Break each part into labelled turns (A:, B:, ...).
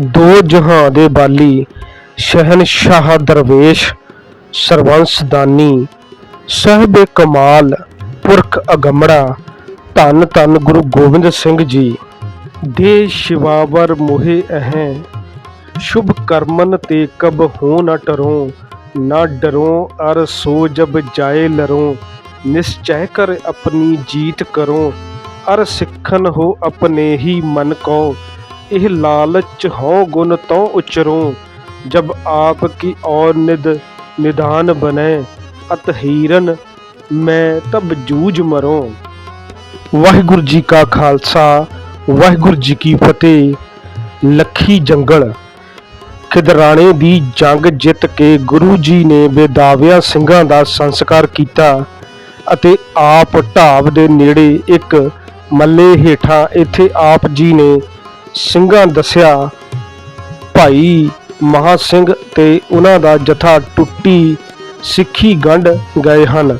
A: ਦੋ ਜਹਾਂ ਦੇ ਬਾਲੀ ਸ਼ਹਿਨशाह ਦਰਵੇਸ਼ ਸਰਵੰਸ ਦਾਨੀ ਸਹਿਬੇ ਕਮਾਲ, ਪੁਰਖ ਅਗਮੜਾ, ਧੰਨ ਧੰਨ ਗੁਰੂ ਗੋਬਿੰਦ ਸਿੰਘ ਜੀ। ਦੇ ਸ਼ਿਵਾਵਰ ਮੋਹਿ ਅਹੈ, ਸ਼ੁਭ ਕਰਮਨ ਤੇ ਕਬ ਹੋ ਨਾ ਟਰੋ, ਨਾ ਡਰੋ ਅਰ ਸੋ ਜਬ ਜਾਏ ਲਰੋ, ਨਿਸ਼ਚੈ ਕਰ ਆਪਣੀ ਜੀਤ ਕਰੋ, ਅਰ ਸਿੱਖਨ ਹੋ ਆਪਣੇ ਹੀ ਮਨ ਕੋ ਇਹ ਲਾਲਚ ਹੋ ਗੁਣ ਤੋਂ ਉਚਰੋ, ਜਬ ਆਪ ਕੀ ਔਰ ਨਿਦ ਨਿਦਾਨ ਬਨੇ ਅਤ ਹੀਰਨ ਮੈਂ ਤਬ ਜੂਝ ਮਰੋ। ਵਾਹਿਗੁਰੂ ਜੀ ਕਾ ਖਾਲਸਾ, ਵਾਹਿਗੁਰੂ ਜੀ ਕੀ ਫਤਿਹ। ਲੱਖੀ ਜੰਗਲ, ਖਿਦਰਾਣੇ ਦੀ ਜੰਗ ਜਿੱਤ ਕੇ ਗੁਰੂ ਜੀ ਨੇ ਬੇਦਾਵਿਆ ਸਿੰਘਾਂ ਦਾ ਸੰਸਕਾਰ ਕੀਤਾ ਅਤੇ ਆਪ ਢਾਬ ਦੇ ਨੇੜੇ ਇੱਕ ਮੱਲੇ ਹੇਠਾਂ ਇੱਥੇ ਆਪ ਜੀ ਨੇ ਸਿੰਘਾਂ ਦੱਸਿਆ, ਭਾਈ ਮਹਾ ਸਿੰਘ ਤੇ ਉਹਨਾਂ ਦਾ ਜਥਾ ਟੁੱਟੀ ਸਿੱਖੀ ਗੰਢ ਗਏ ਹਨ।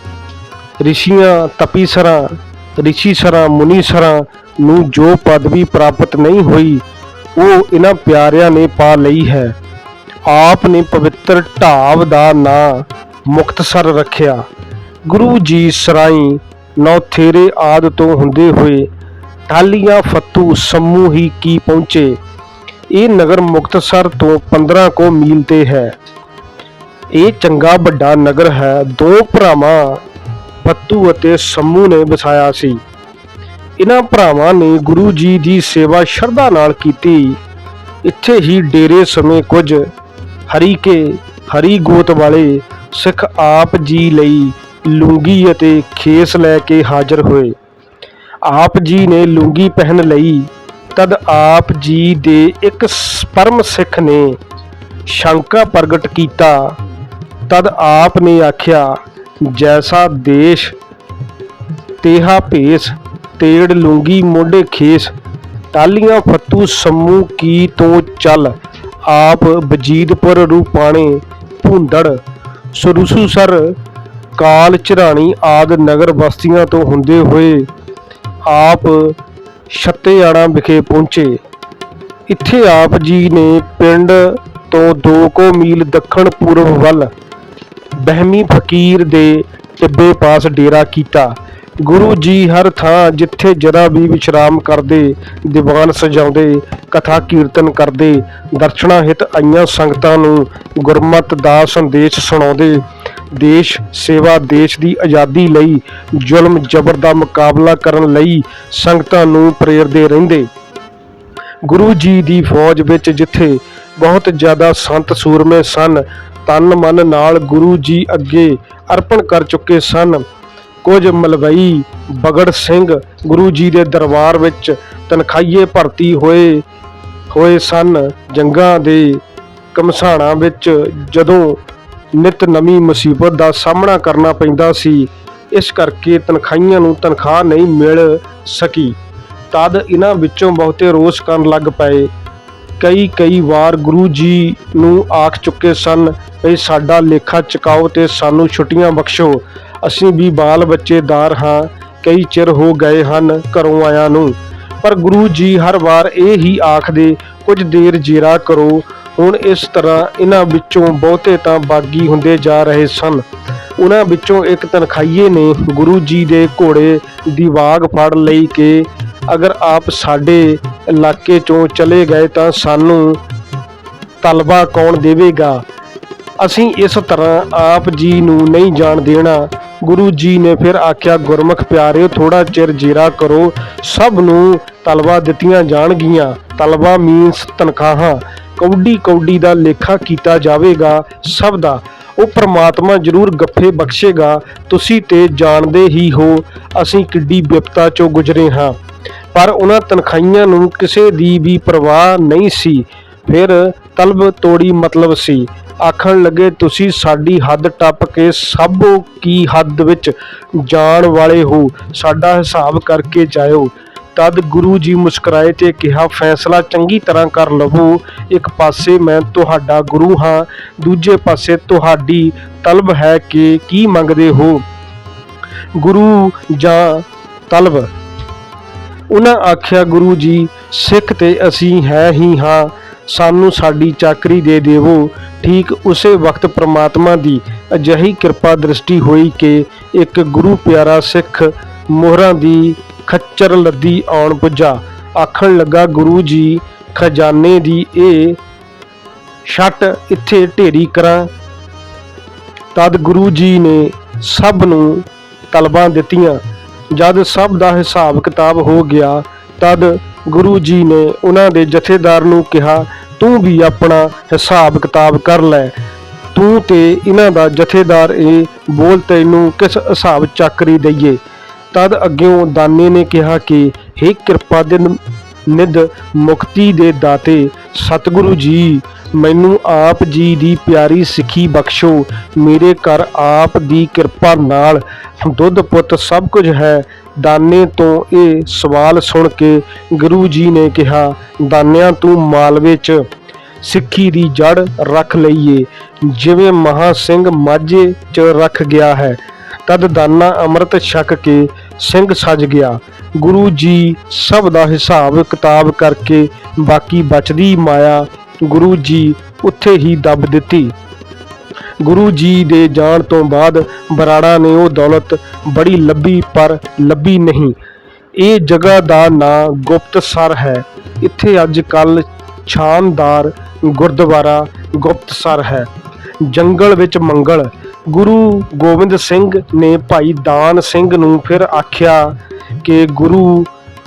A: ਰਿਸ਼ੀਆਂ, ਤਪੀਸਰਾਂ, ਰਿਸ਼ੀਸਰਾਂ, ਮੁਨੀਸਰਾਂ ਨੂੰ ਜੋ ਪਦਵੀ ਪ੍ਰਾਪਤ ਨਹੀਂ ਹੋਈ, ਉਹ ਇਹਨਾਂ ਪਿਆਰਿਆਂ ਨੇ ਪਾ ਲਈ ਹੈ। ਆਪ ਨੇ ਪਵਿੱਤਰ ਢਾਬ ਦਾ ਨਾਂ ਮੁਕਤਸਰ ਰੱਖਿਆ। ਗੁਰੂ ਜੀ ਸਰਾਈ ਨੌਥੇਰੇ ਆਦ ਤੋਂ ਹੁੰਦੇ ਹੋਏ ਟਾਲੀਆਂ ਫੱਤੂ, ਸਮੂਹ ਹੀ ਕੀ ਪਹੁੰਚੇ? ਇਹ ਨਗਰ ਮੁਕਤਸਰ ਤੋਂ 15 ਕੋ ਮੀਲ ਤੇ ਹੈ। ਇਹ ਚੰਗਾ ਵੱਡਾ ਨਗਰ ਹੈ। ਦੋ ਭਰਾਵਾਂ, ਫੱਤੂ ਅਤੇ ਸਮੂਹ ਨੇ ਵਸਾਇਆ ਸੀ। ਇਹਨਾਂ ਭਰਾਵਾਂ ਨੇ ਗੁਰੂ ਜੀ ਦੀ ਸੇਵਾ ਸ਼ਰਧਾ ਨਾਲ ਕੀਤੀ। ਇੱਥੇ ਹੀ ਡੇਰੇ ਸਮੇਂ ਕੁਝ ਹਰੀ ਕੇ ਹਰੀ ਗੋਤ ਵਾਲੇ ਸਿੱਖ ਆਪ ਜੀ ਲਈ ਲੂੰਗੀ ਅਤੇ ਖੇਸ ਲੈ ਕੇ ਹਾਜ਼ਰ ਹੋਏ। ਆਪ ਜੀ ਨੇ ਲੂੰਗੀ ਪਹਿਨ ਲਈ, ਤਦ ਆਪ ਜੀ ਦੇ ਇੱਕ ਪਰਮ ਸਿੱਖ ਨੇ ਸ਼ੰਕਾ ਪ੍ਰਗਟ ਕੀਤਾ। ਤਦ ਆਪ ਨੇ ਆਖਿਆ, ਜੈਸਾ ਦੇਸ਼ ਤੇਹਾ ਭੇਸ, ਤੇੜ ਲੂੰਗੀ ਮੋਢੇ ਖੇਸ, ਟਾਲੀਆਂ ਫੱਤੂ ਸਮੂਹ ਕੀ ਤੋਂ ਚੱਲ, ਆਪ ਬਜੀਦਪੁਰ ਰੂਪਾਣੇ ਭੁੰਦੜ ਸੁਰਸੂਸਰ ਕਾਲ ਚਰਾਣੀ ਆਦ ਨਗਰ ਬਸਤੀਆਂ ਤੋਂ ਹੁੰਦੇ ਹੋਏ ਆਪ ਛੱਤੇਆਣਾ ਵਿਖੇ ਪਹੁੰਚੇ। ਇੱਥੇ ਆਪ ਜੀ ਨੇ ਪਿੰਡ ਤੋਂ 2 ਕੁ ਮੀਲ ਦੱਖਣ ਪੂਰਬ ਵੱਲ ਬਹਿਮੀ ਫਕੀਰ ਦੇ ਟਿੱਬੇ ਪਾਸ ਡੇਰਾ ਕੀਤਾ। ਗੁਰੂ ਜੀ ਹਰ ਥਾਂ ਜਿੱਥੇ ਜਰਾ ਵੀ ਵਿਸ਼ਰਾਮ ਕਰਦੇ, ਦੀਵਾਨ ਸਜਾਉਂਦੇ, ਕਥਾ ਕੀਰਤਨ ਕਰਦੇ, ਦਰਸ਼ਨਾ ਹਿਤ ਆਈਆਂ ਸੰਗਤਾਂ ਨੂੰ ਗੁਰਮਤ ਦਾ ਸੰਦੇਸ਼ ਸੁਣਾਉਂਦੇ ਦੇਸ਼ ਸੇਵਾ ਦੇਸ਼ ਦੀ ਆਜ਼ਾਦੀ ਲਈ ਜ਼ੁਲਮ ਜ਼ਬਰ ਦਾ ਮੁਕਾਬਲਾ ਕਰਨ ਲਈ ਸੰਗਤਾਂ ਨੂੰ ਪ੍ਰੇਰਦੇ ਰਹਿੰਦੇ। ਗੁਰੂ ਜੀ ਦੀ ਫੌਜ ਵਿੱਚ ਜਿੱਥੇ ਬਹੁਤ ਜ਼ਿਆਦਾ ਸੰਤ ਸੂਰਮੇ ਸਨ, ਤਨ ਮਨ ਨਾਲ ਗੁਰੂ ਜੀ ਅੱਗੇ ਅਰਪਣ ਕਰ ਚੁੱਕੇ ਸਨ। ਕੁਝ ਮਲਵਈ ਬਗੜ ਸਿੰਘ ਗੁਰੂ ਜੀ ਦੇ ਦਰਬਾਰ ਵਿੱਚ ਤਨਖਾਈਏ ਭਰਤੀ ਹੋਏ ਹੋਏ ਸਨ। ਜੰਗਾਂ ਦੇ ਕਮਸਾਣਾ ਵਿੱਚ ਜਦੋਂ ਨਿਤ ਨਵੀਂ ਮੁਸੀਬਤ ਦਾ ਸਾਹਮਣਾ ਕਰਨਾ ਪੈਂਦਾ ਸੀ। ਇਸ ਕਰਕੇ ਤਨਖਾਹੀਆਂ ਨੂੰ ਤਨਖਾਹ ਨਹੀਂ ਮਿਲ ਸਕੀ। ਤਦ ਇਹਨਾਂ ਵਿੱਚੋਂ ਬਹੁਤੇ ਰੋਸ ਕਰਨ ਲੱਗ ਪਏ। ਕਈ ਕਈ ਵਾਰ ਗੁਰੂ ਜੀ ਨੂੰ ਆਖ ਚੁੱਕੇ ਸਨ ਵੀ ਸਾਡਾ ਲੇਖਾ ਚੁਕਾਓ ਤੇ ਸਾਨੂੰ ਛੁੱਟੀਆਂ ਬਖਸ਼ੋ। ਅਸੀਂ ਵੀ ਬਾਲ ਬੱਚੇਦਾਰ ਹਾਂ, ਕਈ ਚਿਰ ਹੋ ਗਏ ਹਨ ਘਰੋਂ ਆਇਆ ਨੂੰ। ਪਰ ਗੁਰੂ ਜੀ ਹਰ ਵਾਰ ਇਹ ਹੀ ਆਖਦੇ, ਕੁਝ ਦੇਰ ਜੀਰਾ ਕਰੋ ਹੁਣ ਇਸ ਤਰ੍ਹਾਂ ਇਹਨਾਂ ਵਿੱਚੋਂ ਬਹੁਤੇ ਤਾਂ ਬਾਗੀ ਹੁੰਦੇ ਜਾ ਰਹੇ ਸਨ। ਉਹਨਾਂ ਵਿੱਚੋਂ ਇੱਕ ਤਨਖਾਈਏ ਨੇ ਗੁਰੂ ਜੀ ਦੇ ਘੋੜੇ ਦੀ ਵਾਗ ਫੜ ਲਈ ਕਿ ਅਗਰ ਆਪ ਸਾਡੇ ਇਲਾਕੇ ਚੋਂ ਚਲੇ ਗਏ ਤਾਂ ਸਾਨੂੰ ਤਲਬਾ ਕੌਣ ਦੇਵੇਗਾ? ਅਸੀਂ ਇਸ ਤਰ੍ਹਾਂ ਆਪ ਜੀ ਨੂੰ ਨਹੀਂ ਜਾਣ ਦੇਣਾ। ਗੁਰੂ ਜੀ ਨੇ ਫਿਰ ਆਖਿਆ, ਗੁਰਮੁਖ ਪਿਆਰਿਓ ਥੋੜਾ ਚਿਰ ਜੀਰਾ ਕਰੋ। ਸਭ ਨੂੰ ਤਲਬਾ ਦਿੱਤੀਆਂ ਜਾਣਗੀਆਂ। ਤਲਬਾ ਮੀਨਸ ਤਨਖਾਹਾਂ। ਕੌਡੀ ਕੌਡੀ ਦਾ ਲੇਖਾ ਕੀਤਾ ਜਾਵੇਗਾ, ਸਭ ਦਾ। ਉਹ ਪ੍ਰਮਾਤਮਾ ਜ਼ਰੂਰ ਗੱਫੇ ਬਖਸ਼ੇਗਾ, ਤੁਸੀਂ ਤੇ ਜਾਣਦੇ ਹੀ ਹੋ, ਅਸੀਂ ਕਿੱਡੀ ਵਿਪਤਾ ਚੋਂ ਗੁਜ਼ਰੇ ਹਾਂ। ਪਰ ਉਹਨਾਂ ਤਨਖਾਹੀਆਂ ਨੂੰ ਕਿਸੇ ਦੀ ਵੀ ਪਰਵਾਹ ਨਹੀਂ ਸੀ। ਫਿਰ ਤਲਬ ਤੋੜੀ ਮਤਲਬ ਸੀ। ਆਖਣ ਲੱਗੇ, ਤੁਸੀਂ ਸਾਡੀ ਹੱਦ ਟੱਪ ਕੇ ਸਭੋ ਕੀ ਹੱਦ ਵਿੱਚ ਜਾਣ ਵਾਲੇ ਹੋ, ਸਾਡਾ ਹਿਸਾਬ ਕਰਕੇ ਜਾਇਓ। ਤਦ ਗੁਰੂ ਜੀ ਮੁਸਕਰਾਏ ਤੇ ਕਿਹਾ, ਫੈਸਲਾ ਚੰਗੀ ਤਰ੍ਹਾਂ ਕਰ ਲਵੋ। ਇੱਕ ਪਾਸੇ ਮੈਂ ਤੁਹਾਡਾ ਗੁਰੂ ਹਾਂ, ਦੂਜੇ ਪਾਸੇ ਤੁਹਾਡੀ ਤਲਬ ਹੈ ਕਿ ਕੀ ਮੰਗਦੇ ਹੋ? ਗੁਰੂ ਜਾਂ ਤਲਬ? ਉਹਨਾਂ ਆਖਿਆ, ਗੁਰੂ ਜੀ, ਸਿੱਖ ਤੇ ਅਸੀਂ ਹੈ ਹੀ ਹਾਂ। ਸਾਨੂੰ ਸਾਡੀ ਚਾਕਰੀ ਦੇ ਦੇਵੋ। ਠੀਕ ਉਸੇ ਵਕਤ ਪ੍ਰਮਾਤਮਾ ਦੀ ਅਜਿਹੀ ਕਿਰਪਾ ਦ੍ਰਿਸ਼ਟੀ ਹੋਈ ਕਿ ਇੱਕ ਗੁਰੂ ਪਿਆਰਾ ਸਿੱਖ ਮੋਹਰਾਂ ਦੀ ਖੱਚਰ ਲੱਦੀ ਆਉਣ ਪੁੱਜਾ। ਆਖਣ ਲੱਗਾ, ਗੁਰੂ ਜੀ, ਖਜ਼ਾਨੇ ਦੀ ਇਹ ਛੱਟ ਇੱਥੇ ਢੇਰੀ ਕਰਾਂ। ਤਦ ਗੁਰੂ ਜੀ ਨੇ ਸਭ ਨੂੰ ਤਲਬਾਂ ਦਿੱਤੀਆਂ। ਜਦ ਸਭ ਦਾ ਹਿਸਾਬ ਕਿਤਾਬ ਹੋ ਗਿਆ, ਤਦ ਗੁਰੂ ਜੀ ਨੇ ਉਹਨਾਂ ਦੇ ਜਥੇਦਾਰ ਨੂੰ ਕਿਹਾ, ਤੂੰ ਵੀ ਆਪਣਾ ਹਿਸਾਬ ਕਿਤਾਬ ਕਰ ਲੈ। ਤੂੰ ਤੇ ਇਹਨਾਂ ਦਾ ਜਥੇਦਾਰ ਇਹ ਬੋਲ ਤੈਨੂੰ ਕਿਸ ਹਿਸਾਬ ਚੱਕਰੀ ਦਈਏ? ਤਦ ਅੱਗਿਓਂ ਦਾਨੇ ਨੇ ਕਿਹਾ ਕਿ हे ਕਿਰਪਾ ਦੇ ਨ- ਨਿਧ ਮੁਕਤੀ ਦੇ ਦਾਤੇ, ਸਤਿਗੁਰੂ ਜੀ, ਮੈਨੂੰ ਆਪ ਜੀ ਦੀ ਪਿਆਰੀ ਸਿੱਖੀ ਬਖਸ਼ੋ। ਮੇਰੇ ਘਰ ਆਪ ਦੀ ਕਿਰਪਾ ਨਾਲ ਦੁੱਧ ਪੁੱਤ ਸਭ ਕੁਝ ਹੈ। ਦਾਨੇ ਤੋਂ ਇਹ ਸਵਾਲ ਸੁਣ ਕੇ ਗੁਰੂ ਜੀ ਨੇ ਕਿਹਾ, ਦਾਨਿਆਂ ਤੂੰ ਮਾਲਵੇ 'ਚ ਸਿੱਖੀ ਦੀ ਜੜ ਰੱਖ ਲਈਏ। ਜਿਵੇਂ ਮਹਾ ਸਿੰਘ ਮਾਝੇ 'ਚ ਰੱਖ ਗਿਆ ਹੈ ਤਦ ਦਾਨਾ ਅੰਮ੍ਰਿਤ ਛਕ ਕੇ ਸਿੰਘ ਸਜ ਗਿਆ। ਗੁਰੂ ਜੀ ਸਭ ਦਾ ਹਿਸਾਬ ਕਿਤਾਬ ਕਰਕੇ ਬਾਕੀ ਬਚਦੀ ਮਾਇਆ ਗੁਰੂ ਜੀ ਉੱਥੇ ਹੀ ਦੱਬ ਦਿੱਤੀ। ਗੁਰੂ ਜੀ ਦੇ ਜਾਣ ਤੋਂ ਬਾਅਦ ਬਰਾੜਾ ਨੇ ਉਹ ਦੌਲਤ ਬੜੀ ਲੱਭੀ ਪਰ ਲੱਭੀ ਨਹੀਂ। ਇਹ ਜਗ੍ਹਾ ਦਾ ਨਾਂ ਗੁਪਤਸਰ ਹੈ। ਇੱਥੇ ਅੱਜ ਕੱਲ ਸ਼ਾਨਦਾਰ ਗੁਰਦੁਆਰਾ ਗੁਪਤਸਰ ਹੈ। ਜੰਗਲ ਵਿੱਚ ਮੰਗਲ ਗੁਰੂ ਗੋਬਿੰਦ ਸਿੰਘ ਨੇ ਭਾਈ ਦਾਨ ਸਿੰਘ ਨੂੰ ਫਿਰ ਆਖਿਆ ਕਿ ਗੁਰੂ,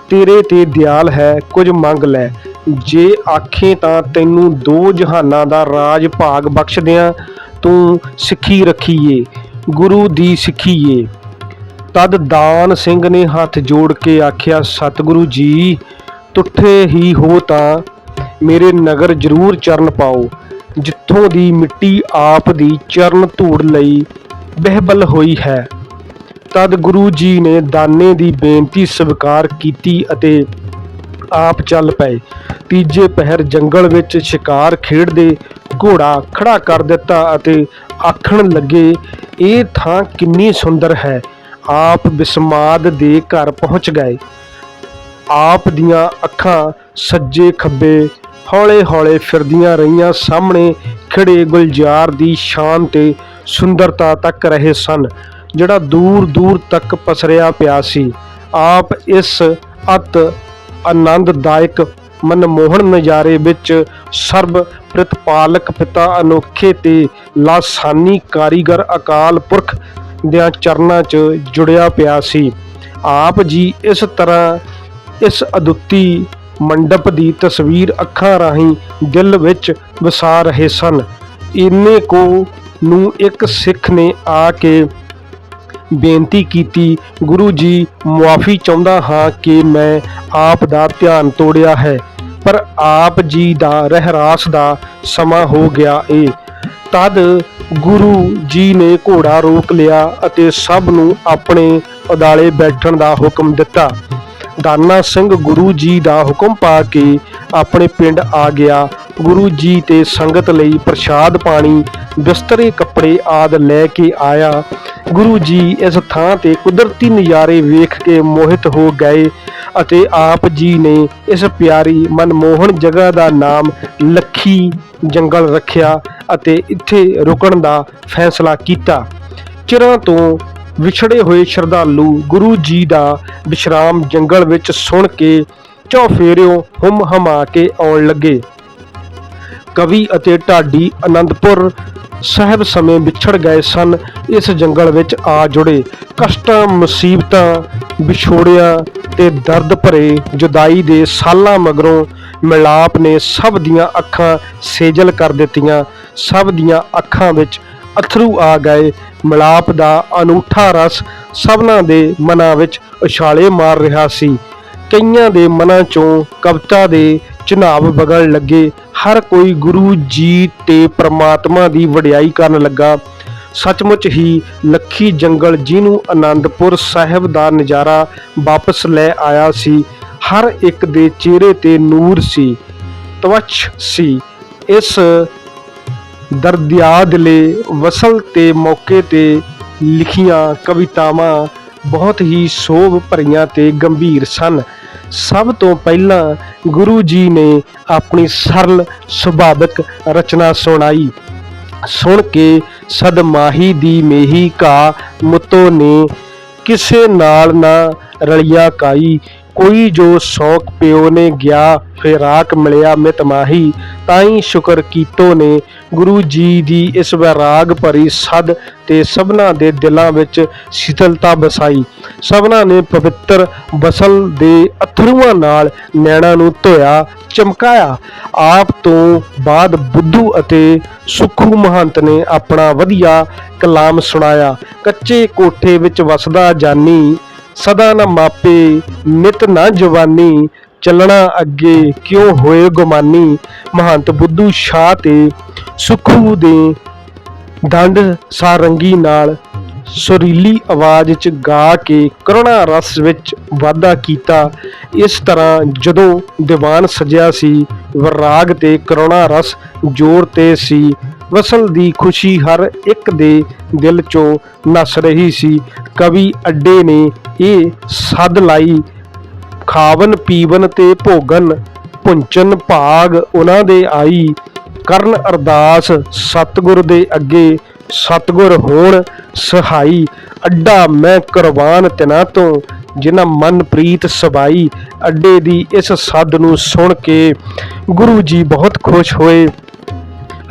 A: ਤੇਰੇ ਤੇ ਦਿਆਲ ਹੈ, ਕੁਝ ਮੰਗ ਲੈ। ਜੇ ਆਖੇ ਤਾਂ ਤੈਨੂੰ ਦੋ ਜਹਾਨਾਂ ਦਾ ਰਾਜ ਭਾਗ ਬਖਸ਼ ਦਿਆਂ, ਤੂੰ ਸਿੱਖੀ ਰੱਖੀਏ, ਗੁਰੂ ਦੀ ਸਿੱਖੀਏ। ਤਦ ਦਾਨ ਸਿੰਘ ਨੇ ਹੱਥ ਜੋੜ ਕੇ ਆਖਿਆ, ਸਤਿਗੁਰੂ ਜੀ, ਤੁੱਠੇ ਹੀ ਹੋ ਤਾਂ ਮੇਰੇ ਨਗਰ ਜ਼ਰੂਰ ਚਰਨ ਪਾਓ। ਜਿੱਥੋਂ ਦੀ ਮਿੱਟੀ ਆਪ ਦੀ ਚਰਨ ਧੂੜ ਲਈ ਬਹਿਬਲ ਹੋਈ ਹੈ। ਤਦ ਗੁਰੂ ਜੀ ਨੇ ਦਾਨੇ ਦੀ ਬੇਨਤੀ ਸਵੀਕਾਰ ਕੀਤੀ ਅਤੇ ਆਪ ਚੱਲ ਪਏ। ਤੀਜੇ ਪਹਿਰ ਜੰਗਲ ਵਿੱਚ ਸ਼ਿਕਾਰ ਖੇਡਦੇ ਘੋੜਾ ਖੜਾ ਕਰ ਦਿੱਤਾ ਅਤੇ ਆਖਣ ਲੱਗੇ, ਇਹ ਥਾਂ ਕਿੰਨੀ ਸੁੰਦਰ ਹੈ। ਆਪ ਬਿਸਮਾਦ ਦੇ ਘਰ ਪਹੁੰਚ ਗਏ। ਆਪ ਦੀਆਂ ਅੱਖਾਂ ਸੱਜੇ ਖੱਬੇ ਹੌਲੇ-ਹੌਲੇ ਫਿਰਦੀਆਂ ਰਹੀਆਂ ਸਾਹਮਣੇ ਖਿੜੇ ਗੁਲਜ਼ਾਰ ਦੀ ਸ਼ਾਨ ਤੇ ਸੁੰਦਰਤਾ ਤੱਕ ਰਹੇ ਸਨ, ਜਿਹੜਾ ਦੂਰ-ਦੂਰ ਤੱਕ ਪਸਰਿਆ ਪਿਆ ਸੀ। ਆਪ ਇਸ ਅਤ ਆਨੰਦਦਾਇਕ ਮਨਮੋਹਣ ਨਜ਼ਾਰੇ ਵਿੱਚ ਸਰਬ ਪ੍ਰਤਪਾਲਕ ਪਿਤਾ ਅਨੋਖੇ ਤੇ ਲਾਸਾਨੀ ਕਾਰੀਗਰ ਅਕਾਲ ਪੁਰਖ ਦਿਆਂ ਚਰਨਾਂ 'ਚ ਜੁੜਿਆ ਪਿਆ ਸੀ। ਆਪ ਜੀ ਇਸ ਤਰ੍ਹਾਂ ਇਸ ਅਦੁੱਤੀ ਮੰਡਪ ਦੀ ਤਸਵੀਰ ਅੱਖਾਂ ਰਾਹੀਂ ਦਿਲ ਵਿੱਚ ਵਸਾ ਰਹੇ ਸਨ। ਇੰਨੇ ਕੋ ਨੂੰ ਇੱਕ ਸਿੱਖ ਨੇ ਆ ਕੇ ਬੇਨਤੀ ਕੀਤੀ, ਗੁਰੂ ਜੀ, ਮੁਆਫੀ ਚਾਹੁੰਦਾ ਹਾਂ ਕਿ ਮੈਂ ਆਪ ਦਾ ਧਿਆਨ ਤੋੜਿਆ ਹੈ, ਪਰ ਆਪ ਜੀ ਦਾ ਰਹਿਰਾਸ ਦਾ ਸਮਾਂ ਹੋ ਗਿਆ ਏ। ਤਦ ਗੁਰੂ ਜੀ ਨੇ ਘੋੜਾ ਰੋਕ ਲਿਆ ਅਤੇ ਸਭ ਨੂੰ ਆਪਣੇ ਉਦਾਲੇ ਬੈਠਣ ਦਾ ਹੁਕਮ ਦਿੱਤਾ। ਦਾਨਾ ਸਿੰਘ ਗੁਰੂ ਜੀ ਦਾ ਹੁਕਮ ਪਾ ਕੇ ਆਪਣੇ ਪਿੰਡ ਆ ਗਿਆ। ਗੁਰੂ ਜੀ ਤੇ ਸੰਗਤ ਲਈ ਪ੍ਰਸ਼ਾਦ ਪਾਣੀ, ਬਿਸਤਰੇ, ਕੱਪੜੇ ਆਦ ਲੈ ਕੇ ਆਇਆ। ਗੁਰੂ ਜੀ ਇਸ ਥਾਂ ਤੇ ਕੁਦਰਤੀ ਨਜ਼ਾਰੇ ਵੇਖ ਕੇ ਮੋਹਿਤ ਹੋ ਗਏ ਅਤੇ ਆਪ ਜੀ ਨੇ ਇਸ ਪਿਆਰੀ ਮਨਮੋਹਨ ਜਗ੍ਹਾ ਦਾ ਨਾਮ ਲੱਖੀ ਜੰਗਲ ਰੱਖਿਆ ਅਤੇ ਇੱਥੇ ਰੁਕਣ ਦਾ ਫੈਸਲਾ ਕੀਤਾ। ਚਿਰਾਂ ਤੋਂ ਵਿਛੜੇ ਹੋਏ ਸ਼ਰਧਾਲੂ ਗੁਰੂ ਜੀ ਦਾ ਵਿਸ਼ਰਾਮ ਜੰਗਲ ਵਿੱਚ ਸੁਣ ਕੇ ਚੌਫੇਰਿਓ ਹਮ ਹਮਾ ਕੇ ਆਉਣ ਲੱਗੇ। ਕਵੀ ਅਤੇ ਢਾਡੀ ਆਨੰਦਪੁਰ ਸਾਹਿਬ ਸਮੇਂ ਵਿਛੜ ਗਏ ਸਨ। ਇਸ ਜੰਗਲ ਵਿੱਚ ਆ ਜੁੜੇ ਕਸ਼ਟਾਂ, ਮੁਸੀਬਤਾਂ, ਵਿਛੋੜਿਆਂ ਤੇ ਦਰਦ ਭਰੇ ਜੁਦਾਈ ਦੇ ਸਾਲਾਂ ਮਗਰੋਂ ਮਿਲਾਪ ਨੇ ਸਭ ਦੀਆਂ ਅੱਖਾਂ ਸੇਜਲ ਕਰ ਦਿੱਤੀਆਂ। ਸਭ ਦੀਆਂ ਅੱਖਾਂ ਵਿੱਚ ਅਥਰੂ ਆ ਗਏ ਮਿਲਾਪ ਦਾ ਅਨੂਠਾ ਰਸ ਸਭਨਾਂ ਦੇ ਮਨਾਂ ਵਿੱਚ ਉਛਾਲੇ ਮਾਰ ਰਿਹਾ ਸੀ। ਕਈਆਂ ਦੇ ਮਨਾਂ ਚੋਂ ਕਵਿਤਾ ਦੇ ਚਨਾਵ ਵਗਣ ਲੱਗੇ। ਹਰ ਕੋਈ ਗੁਰੂ ਜੀ ਤੇ ਪ੍ਰਮਾਤਮਾ ਦੀ ਵਡਿਆਈ ਕਰਨ ਲੱਗਾ। ਸੱਚਮੁੱਚ ਹੀ ਲੱਖੀ ਜੰਗਲ ਜਿਹਨੂੰ ਆਨੰਦਪੁਰ ਸਾਹਿਬ ਦਾ ਨਜ਼ਾਰਾ ਵਾਪਸ ਲੈ ਆਇਆ ਸੀ, ਹਰ ਇੱਕ ਦੇ ਚਿਹਰੇ ਤੇ ਨੂਰ ਸੀ, ਤਵਛ ਸੀ। ਇਸ ਦਰਦਿਆ ਦਿਲੇ ਵਸਲ ਤੇ ਮੌਕੇ ਤੇ ਲਿਖੀਆਂ ਕਵਿਤਾਵਾਂ ਬਹੁਤ ਹੀ ਸੋਭ ਭਰੀਆਂ ਤੇ ਗੰਭੀਰ ਸਨ। ਸਭ ਤੋਂ ਪਹਿਲਾਂ ਗੁਰੂ ਜੀ ਨੇ ਆਪਣੀ ਸਰਲ ਸੁਭਾਵਿਕ ਰਚਨਾ ਸੁਣਾਈ। ਸੁਣ ਕੇ ਸਦਮਾਹੀ ਦੀ ਮੇਹੀ ਕਾ ਮੁੱਤੋ ਨੇ ਕਿਸੇ ਨਾਲ ਨਾ ਰਲਿਆ ਕਾਈ। ਕੋਈ ਜੋ ਸ਼ੌਕ ਪਿਓ ਨੇ ਗਿਆ ਫਿਰਾਕ ਮਿਲਿਆ ਮਿਤ ਮਾਹੀ, ਤਾਈ ਸ਼ੁਕਰ ਕੀਤੋ ਨੇ। ਗੁਰੂ ਜੀ ਦੀ ਇਸ ਵੈਰਾਗ ਭਰੀ ਸਦ ਤੇ ਸਭਨਾ ਦੇ ਦਿਲਾਂ ਵਿੱਚ ਸ਼ੀਤਲਤਾ ਬਸਾਈ ਸਭਨਾ ਨੇ ਪਵਿੱਤਰ ਬਸਲ ਦੇ ਅਥਰੂਆਂ ਨਾਲ ਨੈਣਾ ਨੂੰ ਧੋਇਆ, ਚਮਕਾਇਆ। ਆਪ ਤੋਂ ਬਾਅਦ ਬੁੱਧੂ ਅਤੇ ਸੁਖੂ ਮਹੰਤ ਨੇ ਆਪਣਾ ਵਧੀਆ ਕਲਾਮ ਸੁਣਾਇਆ। ਕੱਚੇ ਕੋਠੇ ਵਿੱਚ ਵਸਦਾ ਜਾਨੀ ਸਦਾ ਨਾ ਮਾਪੇ, ਨਿਤ ਨਾ ਜਵਾਨੀ, ਚੱਲਣਾ ਅੱਗੇ ਕਿਉਂ ਹੋਏ ਗੁਮਾਨੀ? ਮਹੰਤ ਬੁੱਧੂ ਸ਼ਾਹ ਤੇ ਸੁਖੂ ਦੇ ਦੰਡ ਸਾਰੰਗੀ ਨਾਲ ਸੁਰੀਲੀ ਆਵਾਜ਼ 'ਚ ਗਾ ਕੇ ਕਰੁਣਾ ਰਸ ਵਿੱਚ ਵਾਧਾ ਕੀਤਾ। ਇਸ ਤਰ੍ਹਾਂ ਜਦੋਂ ਦੀਵਾਨ ਸਜਿਆ ਸੀ, ਵਿਰਾਗ ਤੇ ਕਰੁਣਾ ਰਸ ਜੋਰ ਤੇ ਸੀ ਵਸਲ ਦੀ ਖੁਸ਼ੀ ਹਰ ਇੱਕ ਦੇ ਦਿਲ 'ਚੋਂ ਨਸ ਰਹੀ ਸੀ। ਕਵੀ ਅੱਡੇ ਨੇ ਇਹ ਸੱਦ ਲਾਈ। ਖਾਵਨ ਪੀਵਨ ਤੇ ਭੋਗਨ ਪੁੰਚਨ ਭਾਗ ਉਹਨਾਂ ਦੇ ਆਈ। ਕਰਨ ਅਰਦਾਸ ਸਤਿਗੁਰ ਦੇ ਅੱਗੇ ਸਤਿਗੁਰ ਹੋਣ ਸਹਾਈ। ਅੱਡਾ ਮੈਂ ਕੁਰਬਾਨ ਤਿਨਾ ਤੋਂ, ਜਿਨ੍ਹਾਂ ਮਨ ਪ੍ਰੀਤ ਸਬਾਈ। ਅੱਡੇ ਦੀ ਇਸ ਸੱਦ ਨੂੰ ਸੁਣ ਕੇ ਗੁਰੂ ਜੀ ਬਹੁਤ ਖੁਸ਼ ਹੋਏ।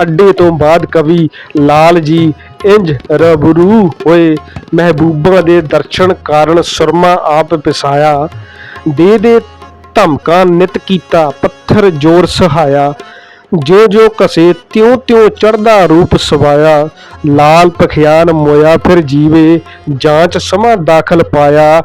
A: ਅੱਡੇ ਤੋਂ ਬਾਅਦ ਕਵੀ ਲਾਲ ਜੀ ਇੰਜ ਰਬਰੂ ਹੋਏ। ਮਹਿਬੂਬਾਂ ਦੇ ਦਰਸ਼ਨ ਕਾਰਨ ਸੁਰਮਾ ਆਪ ਪਿਸਾਇਆ। ਦੇ ਦੇ ਧਮਕਾ ਨਿਤ ਕੀਤਾ, ਪੱਥਰ ਜੋਰ ਸਹਾਇਆ। ਜੋ ਜੋ ਕਸੇ ਤਿਉ ਤਿਉ ਚੜਦਾ ਰੂਪ ਸਵਾਇਆ। ਲਾਲ ਪਖਿਆਨ ਮੋਇਆ ਫਿਰ ਜੀਵੇ, ਜਾਂਚ ਸਮਾ ਦਾਖਲ ਪਾਇਆ।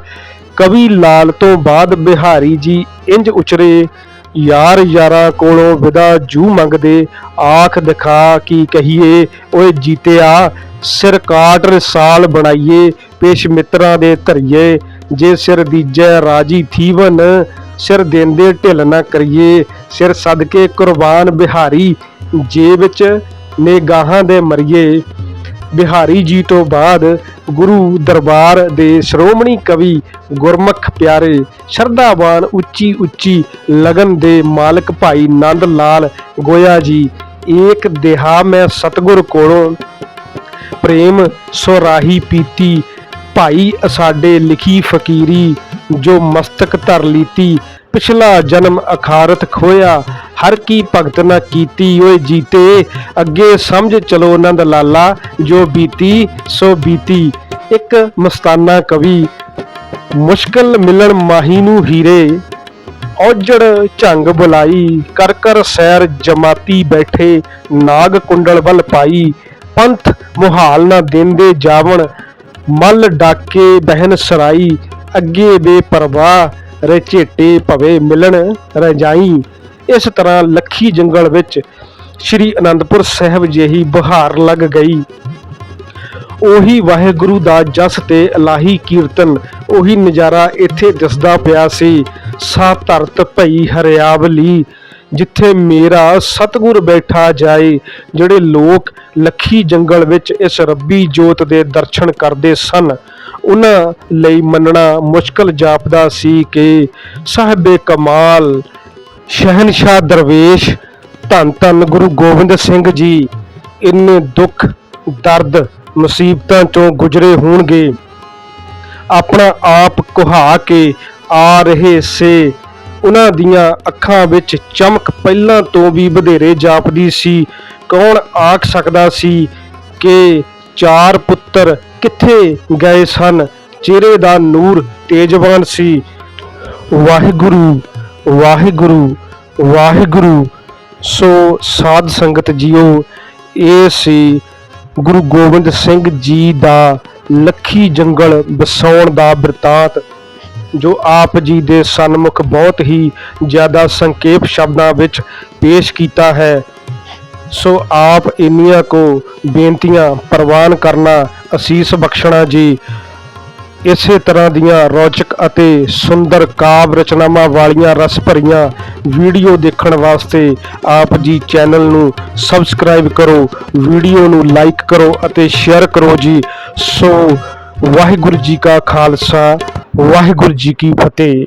A: ਕਵੀ ਲਾਲ ਤੋਂ ਬਾਅਦ ਬਿਹਾਰੀ ਜੀ ਇੰਜ ਉਚਰੇ। ਯਾਰ ਯਾਰਾਂ ਕੋਲੋਂ ਵਿਦਾ ਜੂ ਮੰਗਦੇ, ਆਖ ਦਿਖਾ ਕੀ ਕਹੀਏ, ਓਏ ਜੀਤਿਆ, ਸਿਰ ਕਾਟ ਰਸਾਲ ਬਣਾਈਏ, ਪੇਸ਼ ਮਿੱਤਰਾਂ ਦੇ ਧਰੀਏ, ਜੇ ਸਿਰ ਦੀਜੈ ਰਾਜੀ ਥੀਵਨ, ਸਿਰ ਦੇਂਦੇ ਢਿੱਲ ਨਾ ਕਰੀਏ, ਸਿਰ ਸਦਕੇ ਕੁਰਬਾਨ ਬਿਹਾਰੀ ਜੇ ਵਿੱਚ ਨਿਗਾਹਾਂ ਦੇ ਮਰੀਏ ਬਿਹਾਰੀ ਜੀ ਤੋਂ ਬਾਅਦ ਗੁਰੂ ਦਰਬਾਰ ਦੇ ਸ਼੍ਰੋਮਣੀ ਕਵੀ ਗੁਰਮੁਖ ਪਿਆਰੇ ਸ਼ਰਧਾਵਾਨ ਉੱਚੀ ਉੱਚੀ ਲਗਨ ਦੇ ਮਾਲਕ ਭਾਈ ਨੰਦ ਲਾਲ ਗੋਇਆ ਜੀ, ਏਕ ਦੇਹਾ ਮੈਂ ਸਤਗੁਰ ਕੋਲੋਂ ਪ੍ਰੇਮ ਸੋ ਰਾਹੀ ਪੀਤੀ। ਭਾਈ ਅਸਾਡੇ ਲਿਖੀ ਫਕੀਰੀ ਜੋ ਮਸਤਕ ਧਰ ਲੀਤੀ। ਪਿਛਲਾ ਜਨਮ ਅਖਾਰਤ ਖੋਇਆ, ਹਰ ਕੀ ਭਗਤ ਨਾ ਕੀਤੀ ਓਏ ਜੀਤੇ। ਅੱਗੇ ਸਮਝ ਚਲੋ ਨੰਦ ਲਾਲਾ, ਜੋ ਬੀਤੀ, ਸੋ ਬੀਤੀ। ਇੱਕ ਮਸਤਾਨਾ ਕਵੀ, ਮੁਸ਼ਕਲ ਮਿਲਣ ਮਾਹੀ ਨੂੰ ਹੀਰੇ। ਔਜੜ ਝੰਗ ਬੁਲਾਈ, ਕਰ ਕਰ ਸੈਰ ਜਮਾਤੀ ਬੈਠੇ, ਨਾਗ ਕੁੰਡਲ ਵੱਲ ਪਾਈ। ਪੰਥ ਮੁਹਾਲ ਨਾ ਦਿੰਦੇ ਜਾਵਣ, ਮਲ ਡਾਕੇ ਬਹਿਨ ਸਰਾਈ। ਅੱਗੇ ਬੇਪਰਵਾਹ ਰਚੇਟੇ ਭਵੇ ਮਿਲਣ ਰਜਾਈ। ਇਸ ਤਰ੍ਹਾਂ ਲੱਖੀ ਜੰਗਲ ਵਿੱਚ ਸ੍ਰੀ ਅਨੰਦਪੁਰ ਸਾਹਿਬ ਜਿਹੀ ਬਹਾਰ ਲੱਗ ਗਈ। ਉਹੀ ਵਾਹਿਗੁਰੂ ਦਾ ਜਸ ਤੇ ਇਲਾਹੀ ਕੀਰਤਨ, ਉਹੀ ਨਜ਼ਾਰਾ ਇੱਥੇ ਦਿਸਦਾ ਪਿਆ ਸੀ। ਸਾ ਧਰਤ ਭਈ ਹਰਿਆਵਲੀ, ਜਿੱਥੇ ਮੇਰਾ ਸਤਿਗੁਰ ਬੈਠਾ ਜਾਏ, ਜਿਹੜੇ ਲੋਕ ਲੱਖੀ ਜੰਗਲ ਵਿੱਚ ਇਸ ਰੱਬੀ ਜੋਤ ਦੇ ਦਰਸ਼ਨ ਕਰਦੇ ਸਨ। ਉਹਨਾਂ ਲਈ ਮੰਨਣਾ ਮੁਸ਼ਕਲ ਜਾਪਦਾ ਸੀ ਕਿ ਸਾਹਿਬੇ ਕਮਾਲ ਸ਼ਹਿਨशाह ਦਰਵੇਸ਼, ਧੰਨ ਧੰਨ ਗੁਰੂ ਗੋਬਿੰਦ ਸਿੰਘ ਜੀ ਇੰਨੇ ਦੁੱਖ, ਦਰਦ, ਮੁਸੀਬਤਾਂ ਚੋਂ ਗੁਜ਼ਰੇ ਹੋਣਗੇ। ਆਪਣਾ ਆਪ ਕੁਹਾ ਕੇ ਆ ਰਹੇ ਸੇ। ਉਹਨਾਂ ਦੀਆਂ ਅੱਖਾਂ ਵਿੱਚ ਚਮਕ ਪਹਿਲਾਂ ਤੋਂ ਵੀ ਵਧੇਰੇ ਜਾਪਦੀ ਸੀ। ਕੌਣ ਆਖ ਸਕਦਾ ਸੀ ਕਿ ਚਾਰ ਪੁੱਤਰ ਕਿੱਥੇ ਗਏ ਸਨ? ਚਿਹਰੇ ਦਾ ਨੂਰ ਤੇਜਵਾਨ ਸੀ। ਵਾਹਿਗੁਰੂ ਵਾਹਿਗੁਰੂ ਵਾਹਿਗੁਰੂ। ਸੋ ਸਾਧ ਸੰਗਤ ਜੀਓ, ਇਹ ਸੀ ਗੁਰੂ ਗੋਬਿੰਦ ਸਿੰਘ ਜੀ ਦਾ ਲੱਖੀ ਜੰਗਲ ਵਸਾਉਣ ਦਾ ਬਿਰਤਾਂਤ, ਜੋ ਆਪ ਜੀ ਦੇ ਸਨਮੁਖ ਬਹੁਤ ਹੀ ਜ਼ਿਆਦਾ ਸੰਖੇਪ ਸ਼ਬਦਾਂ ਵਿੱਚ ਪੇਸ਼ ਕੀਤਾ ਹੈ। ਸੋ ਆਪ ਇੰਨੀਆਂ ਕੋ ਬੇਨਤੀਆਂ ਪ੍ਰਵਾਨ ਕਰਨਾ ਅਸੀਸ ਬਖਸ਼ਣਾ ਜੀ। ਇਸੇ ਤਰ੍ਹਾਂ ਦੀਆਂ ਰੌਚਕ ਅਤੇ ਸੁੰਦਰ ਕਾਵ ਰਚਨਾਵਾਂ ਵਾਲੀਆਂ ਰਸ ਭਰੀਆਂ ਵੀਡੀਓ ਦੇਖਣ ਵਾਸਤੇ ਆਪ ਜੀ ਚੈਨਲ ਨੂੰ ਸਬਸਕ੍ਰਾਈਬ ਕਰੋ, ਵੀਡੀਓ ਨੂੰ ਲਾਈਕ ਕਰੋ ਅਤੇ ਸ਼ੇਅਰ ਕਰੋ ਜੀ। ਸੋ ਵਾਹਿਗੁਰੂ ਜੀ ਕਾ ਖਾਲਸਾ, ਵਾਹਿਗੁਰੂ ਜੀ ਕੀ ਫਤਿਹ।